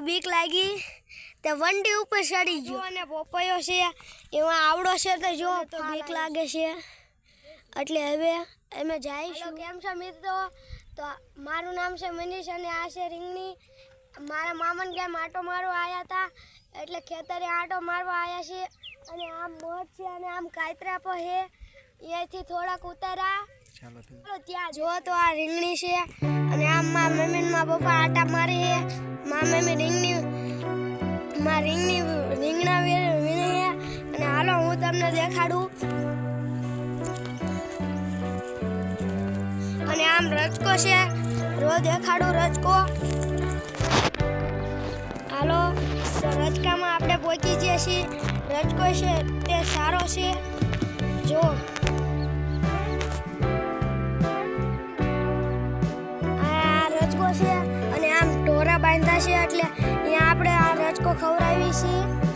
બીક લાગી. તે વંડી ઉપર ચડી ગયો. અને પોપયો છે એમાં આવડો છે તો જો તો બીક લાગે. છે. એટલે હવે અમે જઈશું. કેમ છો મિત્રો? તો મારું નામ છે મનીષ અને આ છે રીંગણી. મારા મામાને ક્યાં આંટો મારવા આવ્યા હતા એટલે ખેતરે આંટો મારવા આવ્યા છે. અને આમ મોજ છે અને આમ કાતરા પર છે. અહીંયાથી થોડાક ઉતાર્યા ચાલો ત્યાં જો તો આ રીંગણી છે અને આમ મા મમ્મી મા પપ્પા આટા મારે છે. મારા મમ્મી રીંગણી માં રીંગણી રીંગણા વીણે છે. અને હાલો, હું તમને દેખાડું. અને આમ રચકો છે. રોજ દેખાડું રચકો હાલો રજકામાં આપણે પહોંચી જઈએ છીએ. રચકો છે, તે સારો છે. જો છે એટલે અહીંયા આપણે આ રચકો ખવડાવી છીએ.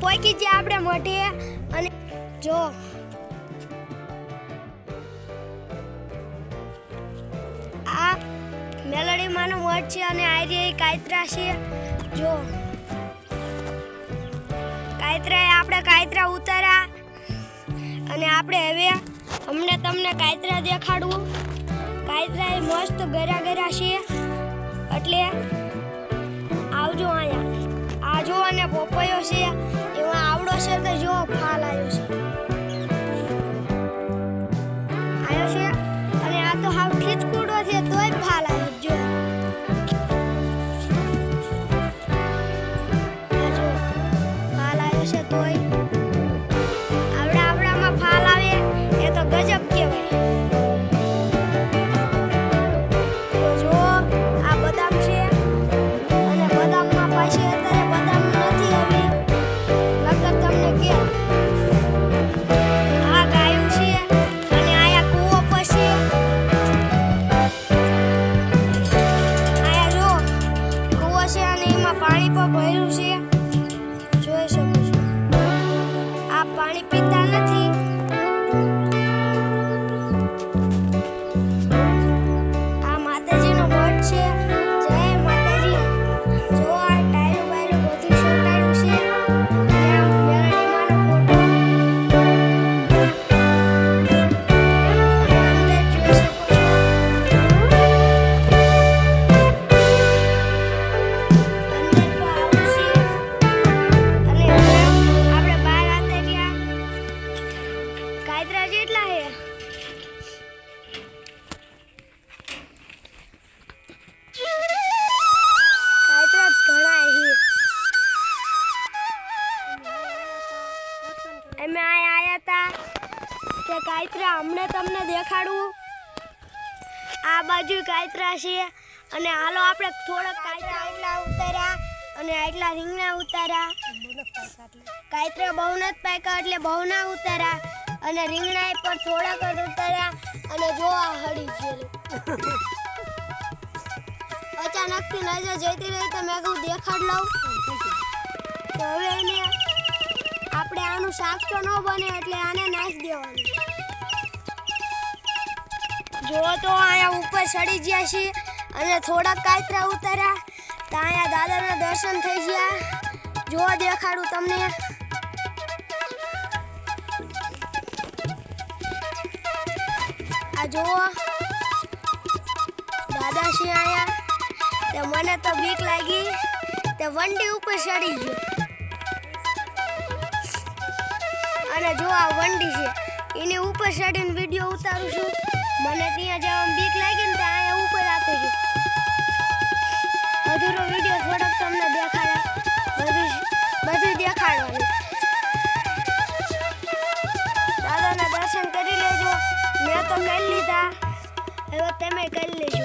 તો પોઈકી જે આપણે મોઢે અને જો. આ મેલડી માનો મઠ છે અને આર્ય કાયત્રા છે. જો. કાયત્રા આપણે કાયત્રા ઉતાર્યા અને આપણે હવે અમને તમને કાયત્રા દેખાડવું. કાયત્રા એ મસ્ત ગરા ગરા છે. એટલે આવજો અહીંયા. આ જો અને પોપયો છે. આવ્યો હમણે તમને દેખાડું. આ બાજુ કાયતરા છે અને હાલો આપણે થોડાક કાયતરા એટલા ઉતાર્યા અને એટલા રીંગણા ઉતાર્યા. કાયતરા બહુ નથી પાક્યા એટલે બહુ ના ઉતાર્યા અને રીંગણા પણ થોડાક જ ઉતાર્યા અને જો આ હળી ગયેલું. અચાનકથી નજર જતી રહી તો મેં કહું દેખાડ લઉં. તો હવે એને આપણે આનું શાક તો ન બને એટલે આને નાખી દેવાનું. જો તો અહીંયા ઉપર ચડી ગયા છીએ અને થોડાક કાતરા ઉતાર્યા. તો અહીંયા દાદાના દર્શન થઈ ગયા. જો દેખાડું તમને. આ જુઓ. દાદા છે અહીંયા. તે મને તો બીક લાગી. તે વંડી ઉપર ચડી ગયો. અને જો આ વંડી છે. એની ઉપર ચડીને વીડિયો ઉતારું છું. મને ત્યાં જવાનું બીક લાગી ને ત્યાં અહીંયા ઉપર આપે છે અધૂરો વીડિયો થોડોક તમને દેખાડે. બધું બધું દેખાડવાનું. દાદાના દર્શન કરી લેજો. મેં તો કરી લીધા. હવે તમે કરી લેજો.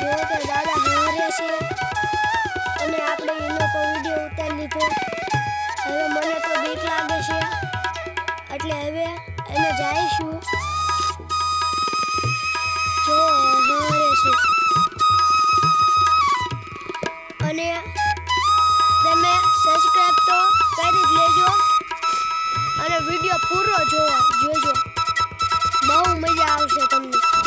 જો દાદા ઘરે છે. અને આપણે એ લોકો વીડિયો ઉતારી લીધો. હવે મને તો બીક લાગે છે. એટલે હવે અમે જઈશું. જો હરે છે. અને તમે સબસ્ક્રાઇબ તો કરી જ લેજો. અને વીડિયો પૂરો જોવા, જોજો. બહુ મજા આવશે તમને.